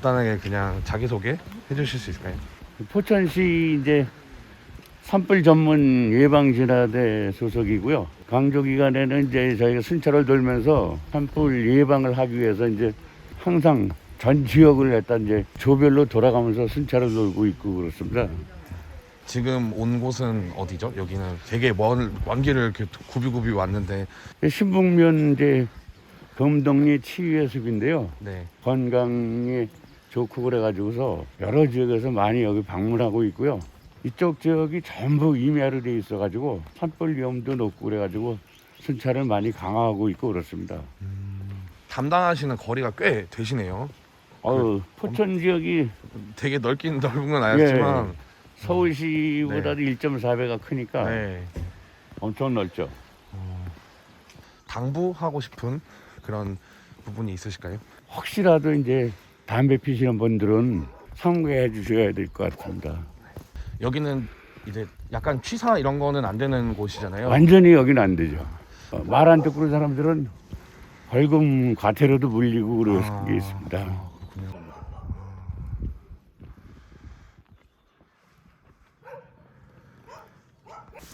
간단하게 그냥 자기소개 해주실 수 있을까요? 포천시 이제 산불 전문 예방진화대 소속이고요. 강조 기간에는 이제 저희가 순찰을 돌면서 산불 예방을 하기 위해서 이제 항상 전 지역을 갖다 이제 조별로 돌아가면서 순찰을 돌고 있고 그렇습니다. 지금 온 곳은 어디죠? 여기는 되게 먼 완기를 이렇게 구비구비 왔는데 신북면 이제 금동리 치유해숲인데요. 네. 건강에 좋고 그래가지고서 여러 지역에서 많이 여기 방문하고 있고요. 이쪽 지역이 전부 임야로 돼 있어가지고 산불 위험도 높고 그래가지고 순찰을 많이 강화하고 있고 그렇습니다. 담당하시는 거리가 꽤 되시네요. 어우, 포천 지역이 되게 넓긴 넓은 건 알았지만 서울시보다도 1.4배가 크니까 네. 엄청 넓죠. 당부하고 싶은 그런 부분이 있으실까요? 혹시라도 이제 담배 피시는 분들은 삼가해 주셔야 될 것 같습니다. 여기는 이제 약간 취사 이런 거는 안 되는 곳이잖아요. 완전히 여기는 안 되죠. 어, 말안 듣고 그런 사람들은 벌금 과태료도 물리고 그런 아. 게 있습니다. 아, 그렇군요.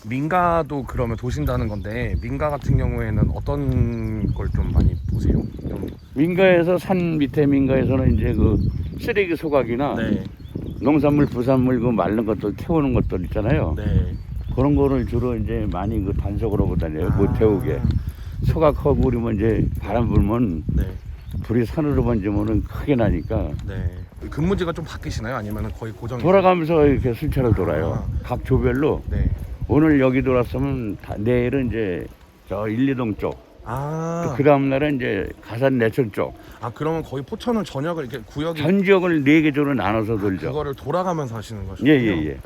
민가도 그러면 도신다는 건데 민가 같은 경우에는 어떤 걸 좀 많이 보세요? 좀 민가에서 산 밑에 민가에서는 이제 그 쓰레기 소각이나 네, 농산물, 부산물 그 마른 것들 태우는 것들 있잖아요. 네. 그런 거를 주로 이제 많이 그 단속으로 하고 다녀요. 아. 못 태우게. 소각하고 그러면 이제 바람 불면 네, 불이 산으로 번지면은 크게 나니까 네. 근무지가 좀 바뀌시나요? 아니면 거의 고정? 돌아가면서 이렇게 순찰을 돌아요. 아. 각 조별로 네. 오늘 여기 돌았으면 다- 내일은 이제 저 1, 2동 쪽, 아, 그 다음 날은 이제 가산 내천 쪽, 아 그러면 거의 포천을 전역을 이렇게 구역이 전 지역을 네개 조로 나눠서 돌죠. 그거를 돌아가면서 하시는 거죠? 예 예예.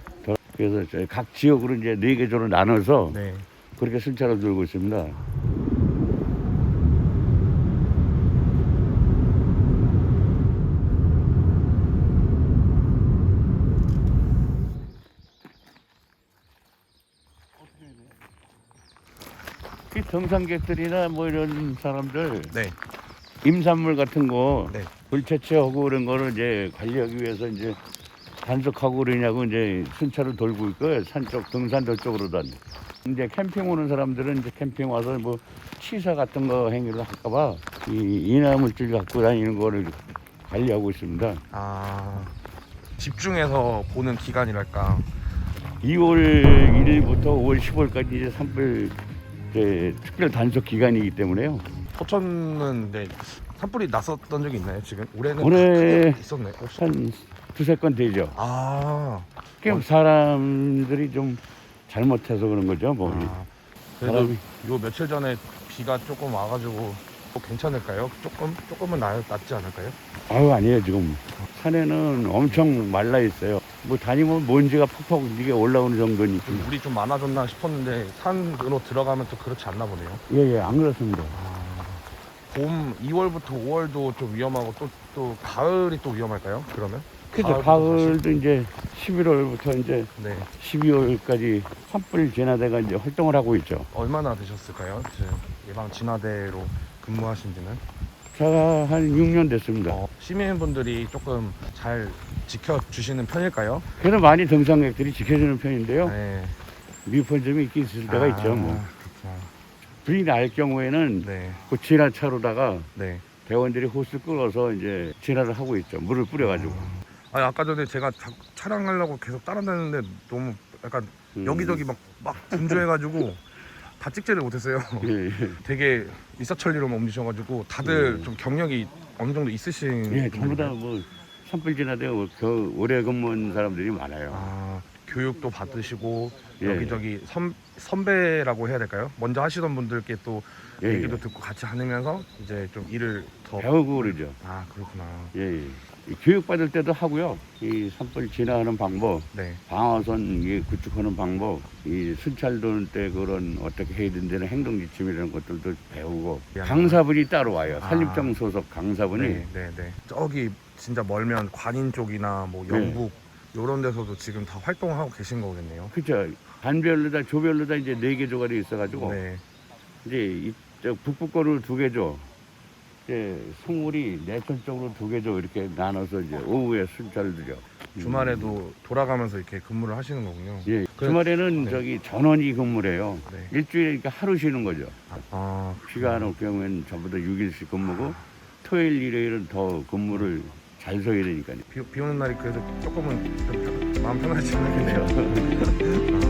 그래서 저희 각 지역으로 이제 네개 조로 나눠서 네. 그렇게 순찰을 돌고 있습니다. 이 등산객들이나 뭐 이런 사람들 네. 임산물 같은 거 네. 불채취하고 그런 거를 이제 관리하기 위해서 이제 단속하고 그러냐고 이제 순찰을 돌고 있고요. 산쪽 등산도 쪽으로다. 이제 캠핑 오는 사람들은 이제 캠핑 와서 뭐 치사 같은 거 행위를 할까봐 이 인화물질 갖고 다니는 거를 관리하고 있습니다. 아 집중해서 보는 기간이랄까 2월 1일부터 5월 15일까지 이제 산불 이제 특별 단속 기간이기 때문에요. 포천은 네, 산불이 났었던 적이 있나요 지금 올해는 올해 크게? 혹시? 한 두세 건 되죠. 아, 그냥 사람들이 좀 잘못해서 그런 거죠. 뭐 아 그래도 사람이 요 며칠 전에 비가 조금 와가지고 뭐 괜찮을까요? 조금 조금은 나, 낫지 않을까요? 아유 아니에요 지금 산에는 엄청 말라 있어요. 뭐 다니면 먼지가 퍽퍽 이게 올라오는 정도니까. 좀 물이 좀 많아졌나 싶었는데 산으로 들어가면 또 그렇지 않나 보네요. 예예 안 그렇습니다. 봄 2월부터 5월도 좀 위험하고 또 또 가을이 또 위험할까요? 그러면? 그죠 가을도 이제 11월부터 이제 네. 12월까지 산불 진화대가 이제 활동을 하고 있죠. 얼마나 되셨을까요? 지금 예방 진화대로 근무하신 지는? 제가 한 6년 됐습니다. 어, 시민분들이 조금 잘 지켜주시는 편일까요? 그래서 많이 등산객들이 지켜주는 편인데요. 네. 미흡한 점이 있긴 있을 때가 있죠. 뭐 그렇구나. 불이 날 경우에는 네, 그 진화 차로다가 네. 대원들이 호스 끌어서 이제 진화를 하고 있죠. 물을 뿌려가지고. 아니 아까 전에 제가 자- 촬영하려고 계속 따라다녔는데 너무 약간 음. 여기저기 막, 막 분주해가지고 다 찍지를 못했어요. 예, 예. 되게 일사천리로만 옮기셔가지고 다들 음. 좀 경력이 어느 정도 있으신 예, 전부 분들인가요? 다뭐 산불 진화대 그 오래 근무한 사람들이 많아요. 아, 교육도 받으시고 예. 여기저기 선, 선배라고 해야 될까요? 먼저 하시던 분들께 또 예, 얘기도 예. 듣고 같이 하면서 이제 좀 일을 더 배우고 그러죠. 아 그렇구나 예, 예. 이 교육 받을 때도 하고요. 이 산불 진화하는 방법, 네 방어선 이 구축하는 방법, 이 순찰 도는 때 그런 어떻게 해야 된다는 행동 지침이라는 것들도 배우고 야. 강사분이 따로 와요. 아. 산림청 소속 강사분이 네, 네, 네. 저기 진짜 멀면 관인 쪽이나 뭐 네. 영국 이런 데서도 지금 다 활동하고 계신 거겠네요. 그죠. 반별로 다 조별로 다 이제 네 개 조가 돼 있어가지고 네. 이제 이저 북북권을 두개 조, 이제 송울이 내천 쪽으로 두 개죠. 이렇게 나눠서 이제 오후에 순찰을 드려. 주말에도 돌아가면서 이렇게 근무를 하시는 거군요. 예, 그- 주말에는 네. 저기 전원이 근무를 해요. 네. 일주일에 이렇게 하루 쉬는 거죠. 아, 비가 안 올 경우에는 전부 다 6일씩 근무고 토요일, 일요일은 더 근무를 잘 서야 되니까요. 비, 비 오는 날이 그래도 조금은 좀 편- 마음 편하지 않겠네요. 아,